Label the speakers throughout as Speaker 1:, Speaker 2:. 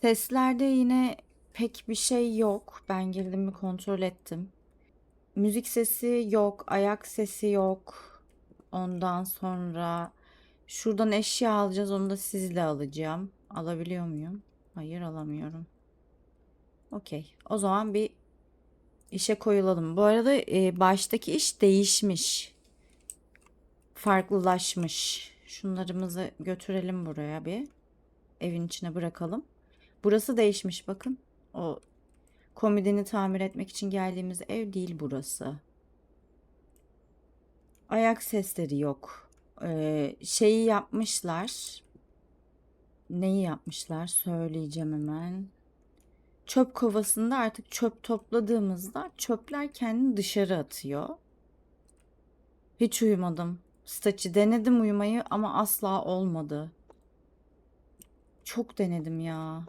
Speaker 1: Seslerde yine pek bir şey yok. Ben girdim mi kontrol ettim. Müzik sesi yok, ayak sesi yok. Ondan sonra şuradan eşya alacağız. Onu da sizle alacağım. Alabiliyor muyum? Hayır, alamıyorum. Okey. O zaman bir işe koyulalım. Bu arada e, baştaki iş değişmiş. Farklılaşmış. Şunlarımızı götürelim buraya bir. Evin içine bırakalım. Burası değişmiş bakın. O komodini tamir etmek için geldiğimiz ev değil burası. Ayak sesleri yok. Ee, şeyi yapmışlar. Neyi yapmışlar? Söyleyeceğim hemen. Çöp kovasında artık çöp topladığımızda çöpler kendini dışarı atıyor. Hiç uyumadım. Staçı denedim uyumayı ama asla olmadı. Çok denedim ya.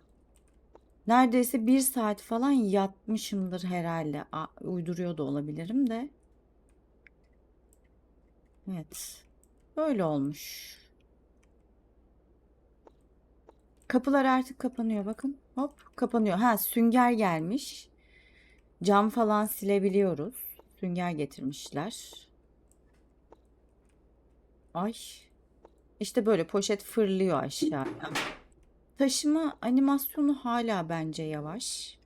Speaker 1: Neredeyse bir saat falan yatmışımdır herhalde. Uyduruyor da olabilirim de. Evet. Böyle olmuş. Kapılar artık kapanıyor bakın. Hop kapanıyor. Ha sünger gelmiş. Cam falan silebiliyoruz. Sünger getirmişler. Ay. İşte böyle poşet fırlıyor aşağıya. Taşıma animasyonu hala bence yavaş.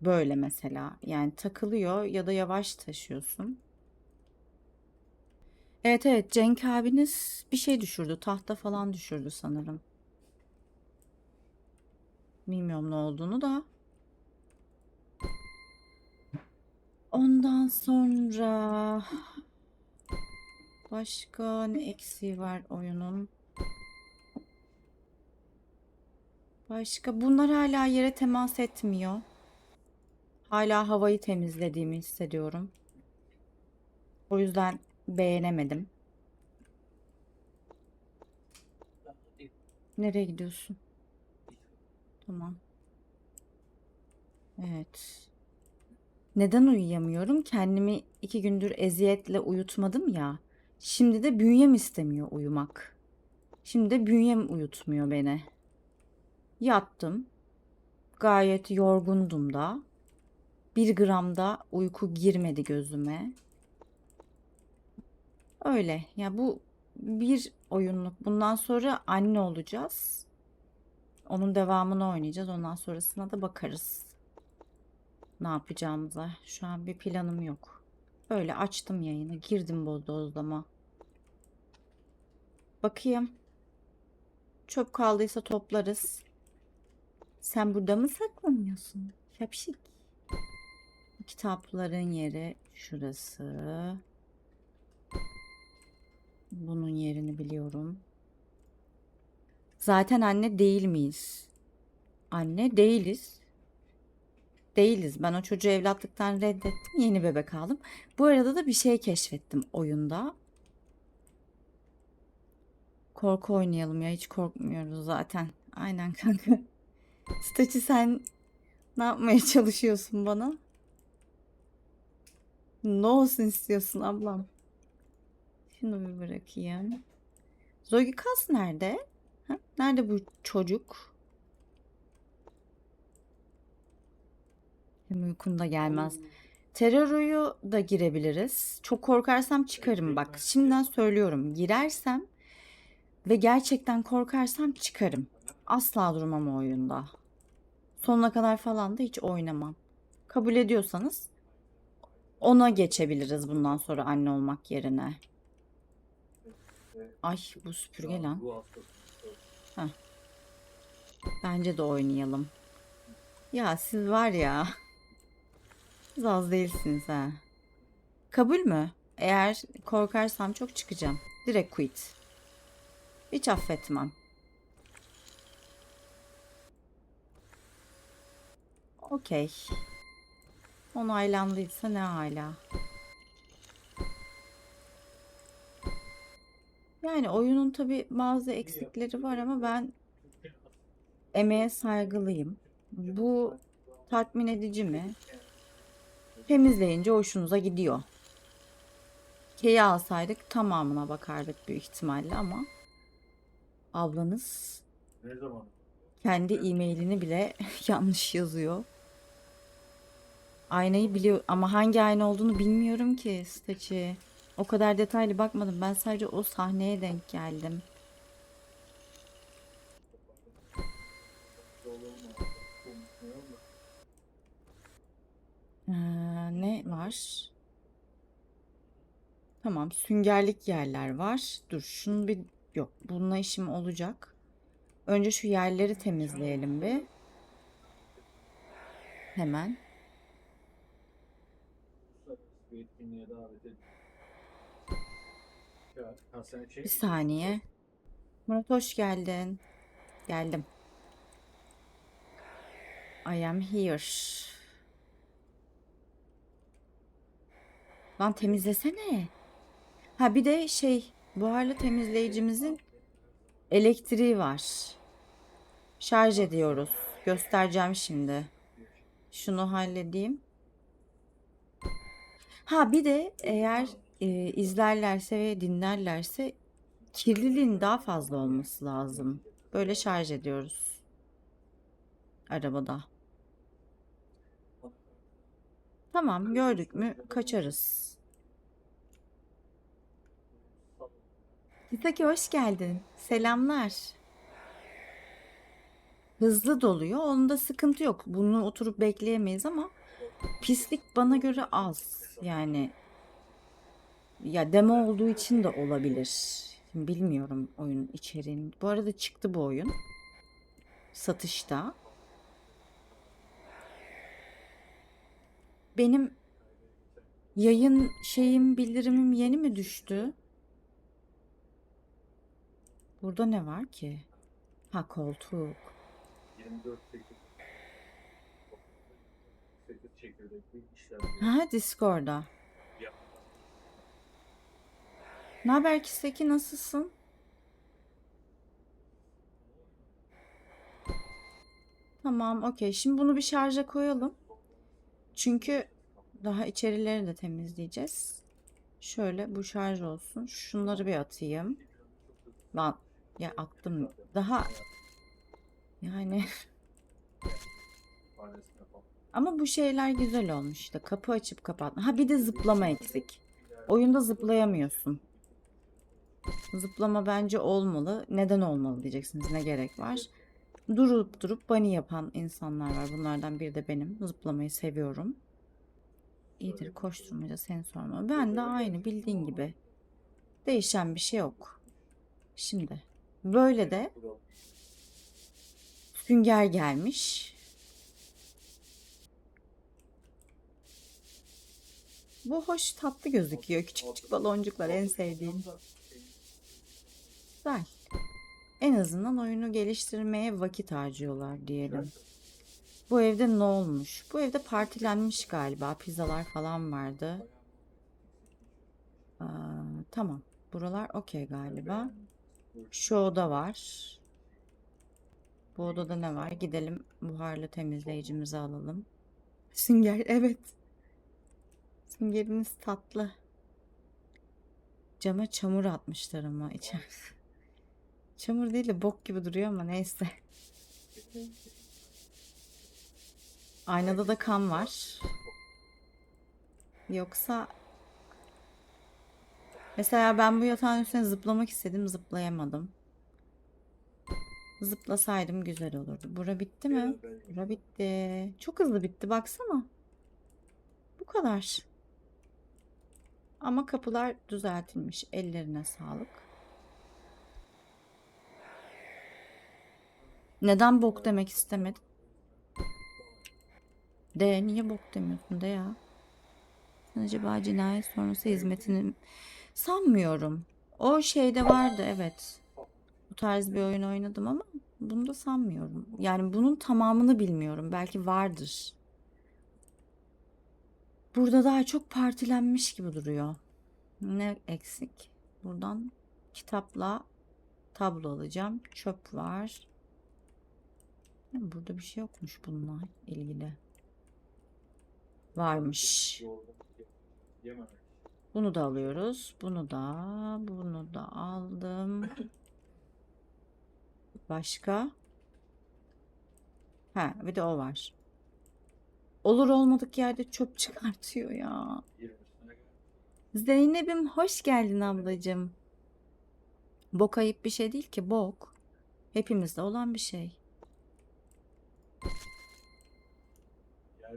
Speaker 1: Böyle mesela. Yani takılıyor ya da yavaş taşıyorsun. Evet evet Cenk abiniz bir şey düşürdü. Tahta falan düşürdü sanırım. Bilmiyorum ne olduğunu da. Ondan sonra başka ne eksiği var oyunun? Başka bunlar hala yere temas etmiyor. Hala havayı temizlediğimi hissediyorum. O yüzden beğenemedim. Nereye gidiyorsun? Tamam. Evet. Neden uyuyamıyorum? Kendimi iki gündür eziyetle uyutmadım ya. Şimdi de bünyem istemiyor uyumak. Şimdi de bünyem uyutmuyor beni. Yattım. Gayet yorgundum da. Bir gram da uyku girmedi gözüme. Öyle. Ya bu bir oyunluk. Bundan sonra anne olacağız. Onun devamını oynayacağız. Ondan sonrasına da bakarız. Ne yapacağımıza. Şu an bir planım yok. Böyle açtım yayını. Girdim bodozlama. Bakayım. Çöp kaldıysa toplarız. Sen burada mı saklanıyorsun? Şapşik. Kitapların yeri şurası. Bunun yerini biliyorum. Zaten anne değil miyiz? Anne değiliz. Değiliz. Ben o çocuğu evlatlıktan reddettim. Yeni bebek aldım. Bu arada da bir şey keşfettim oyunda. Korku oynayalım ya. Hiç korkmuyoruz zaten. Aynen kanka. Staçı sen ne yapmaya çalışıyorsun bana? Ne olsun istiyorsun ablam? Şunu bir bırakayım. Zogikas nerede? Ha? Nerede bu çocuk? Hem uykun da gelmez. Terroruyu da girebiliriz. Çok korkarsam çıkarım bak. Şimdiden söylüyorum. Girersem ve gerçekten korkarsam çıkarım. Asla durmam o oyunda. Sonuna kadar falan da hiç oynamam. Kabul ediyorsanız ona geçebiliriz bundan sonra anne olmak yerine. Ay bu süpürge lan. Heh. Bence de oynayalım. Ya siz var ya. Siz az değilsiniz ha. Kabul mü? Eğer korkarsam çok çıkacağım. Direkt quit. Hiç affetmem. Okey. Onaylandıysa ne hala. Yani oyunun tabi bazı eksikleri var ama ben emeğe saygılıyım. Bu tatmin edici mi? Temizleyince hoşunuza gidiyor. K'yi alsaydık tamamına bakardık büyük ihtimalle ama Ablanız
Speaker 2: Ne zaman?
Speaker 1: kendi e-mailini bile yanlış yazıyor. Aynayı biliyor ama hangi ayna olduğunu bilmiyorum ki Staci. O kadar detaylı bakmadım. Ben sadece o sahneye denk geldim. Ne var? Tamam, süngerlik yerler var. Dur, şunu bir yok. Bununla işim olacak. Önce şu yerleri temizleyelim bir. Hemen.
Speaker 2: Bir
Speaker 1: saniye. Murat hoş geldin. Geldim. I am here. Lan temizlesene. Ha bir de şey buharlı temizleyicimizin elektriği var. Şarj ediyoruz. Göstereceğim şimdi. Şunu halledeyim. Ha bir de eğer e, izlerlerse ve dinlerlerse kirliliğin daha fazla olması lazım. Böyle şarj ediyoruz. Arabada. Tamam gördük mü kaçarız. Hisaki hoş geldin. Selamlar. Hızlı doluyor. Onda sıkıntı yok. Bunu oturup bekleyemeyiz ama pislik bana göre az. Yani ya demo olduğu için de olabilir. Şimdi bilmiyorum oyun içeriğini. Bu arada çıktı bu oyun. Satışta. Benim yayın şeyim bildirimim yeni mi düştü? Burada ne var ki? Ha koltuk.
Speaker 2: 24 8 8 çekirdekli işlem.
Speaker 1: Ha Discord'da. Ne haber Kiseki nasılsın? Tamam, okey. Şimdi bunu bir şarja koyalım. Çünkü daha içerileri de temizleyeceğiz. Şöyle bu şarj olsun. Şunları bir atayım. Lan ya attım. Daha yani ama bu şeyler güzel olmuş işte. Kapı açıp kapatma. Ha bir de zıplama eksik. Oyunda zıplayamıyorsun. Zıplama bence olmalı. Neden olmalı diyeceksiniz. Ne gerek var? Durup durup bunny yapan insanlar var. Bunlardan biri de benim. Zıplamayı seviyorum. İyidir koşturmaca sen sorma. Ben de aynı bildiğin gibi. Değişen bir şey yok. Şimdi böyle de sünger gelmiş. Bu hoş tatlı gözüküyor. Küçük küçük baloncuklar en sevdiğim. Güzel. En azından oyunu geliştirmeye vakit harcıyorlar diyelim. Bu evde ne olmuş? Bu evde partilenmiş galiba. Pizzalar falan vardı. Aa, tamam. Buralar okey galiba. Şu oda var. Bu odada ne var? Gidelim buharlı temizleyicimizi alalım. Sünger evet. Süngeriniz tatlı. Cama çamur atmışlar ama içerisi. Çamur değil de bok gibi duruyor ama neyse. Aynada da kan var. Yoksa mesela ben bu yatağın üstüne zıplamak istedim, zıplayamadım. Zıplasaydım güzel olurdu. Bura bitti mi? Bura bitti. Çok hızlı bitti baksana. Bu kadar. Ama kapılar düzeltilmiş. Ellerine sağlık. Neden bok demek istemedim? De niye bok demiyorsun de ya? Sen acaba cinayet sonrası hizmetini sanmıyorum. O şeyde vardı evet. Bu tarz bir oyun oynadım ama bunu da sanmıyorum. Yani bunun tamamını bilmiyorum. Belki vardır. Burada daha çok partilenmiş gibi duruyor. Ne eksik? Buradan kitapla tablo alacağım. Çöp var. Burada bir şey yokmuş bununla ilgili. Varmış. Bunu da alıyoruz. Bunu da, bunu da aldım. Başka? Ha, bir de o var. Olur olmadık yerde çöp çıkartıyor ya.
Speaker 2: 20'sine geldi.
Speaker 1: Zeynep'im hoş geldin ablacığım. Bok ayıp bir şey değil ki bok. Hepimizde olan bir şey.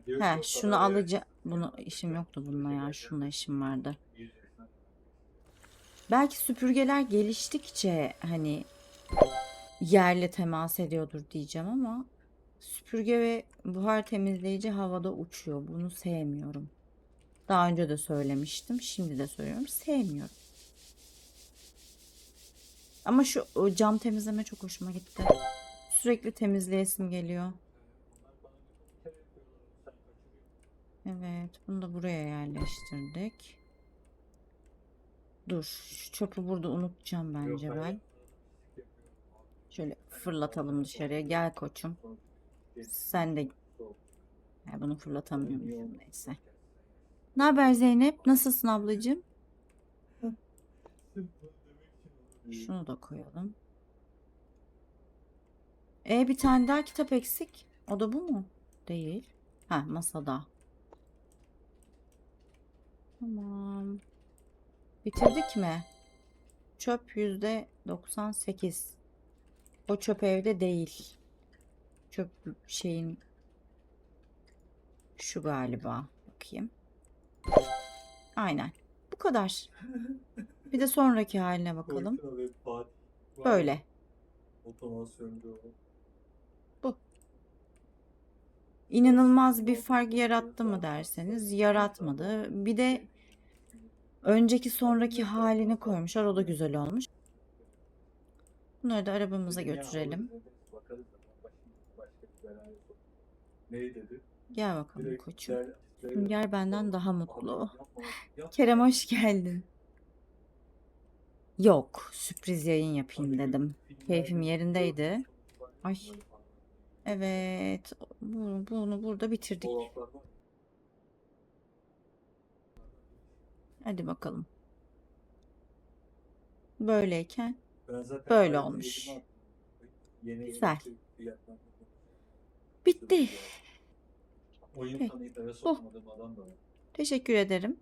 Speaker 2: Yani o
Speaker 1: şunu alacağım. Bunu işim yoktu bununla ya. Şununla işim vardı. Belki süpürgeler geliştikçe hani yerle temas ediyordur diyeceğim ama süpürge ve buhar temizleyici havada uçuyor. Bunu sevmiyorum. Daha önce de söylemiştim. Şimdi de söylüyorum. Sevmiyorum. Ama şu cam temizleme çok hoşuma gitti. Sürekli temizleyesim geliyor.
Speaker 2: Onlar bana bir kere yapıyorlar. Sen kaçırıyorsun.
Speaker 1: Evet, bunu da buraya yerleştirdik. Dur, şu çöpü burada unutacağım
Speaker 2: Yok,
Speaker 1: bence
Speaker 2: hayır,
Speaker 1: ben. Şöyle fırlatalım dışarıya. Gel koçum. Sen de. Ya bunu fırlatamıyorum neyse. Ne haber Zeynep? Nasılsın ablacığım? Şunu da koyalım. E bir tane daha kitap eksik. O da bu mu? Değil. Ha masada. Tamam. Bitirdik mi? Çöp yüzde 98. O çöp evde değil. Çöp şeyin şu galiba. Bakayım. Aynen. Bu kadar. Bir de sonraki haline bakalım. Böyle.
Speaker 2: O.
Speaker 1: İnanılmaz bir fark yarattı mı derseniz yaratmadı. Bir de önceki sonraki halini koymuşlar. O da güzel olmuş. Bunları da arabamıza götürelim. Gel bakalım koçum. Sünger benden daha mutlu. Kerem hoş geldin. Yok, sürpriz yayın yapayım dedim. Keyfim yerindeydi. Ay. Evet, bu- bunu burada bitirdik.
Speaker 2: Dolaplar var.
Speaker 1: Hadi bakalım. Böyleyken Böyle olmuş.
Speaker 2: Yeni
Speaker 1: Güzel. bitti.
Speaker 2: Oyun
Speaker 1: Peki.
Speaker 2: da var.
Speaker 1: Teşekkür ederim.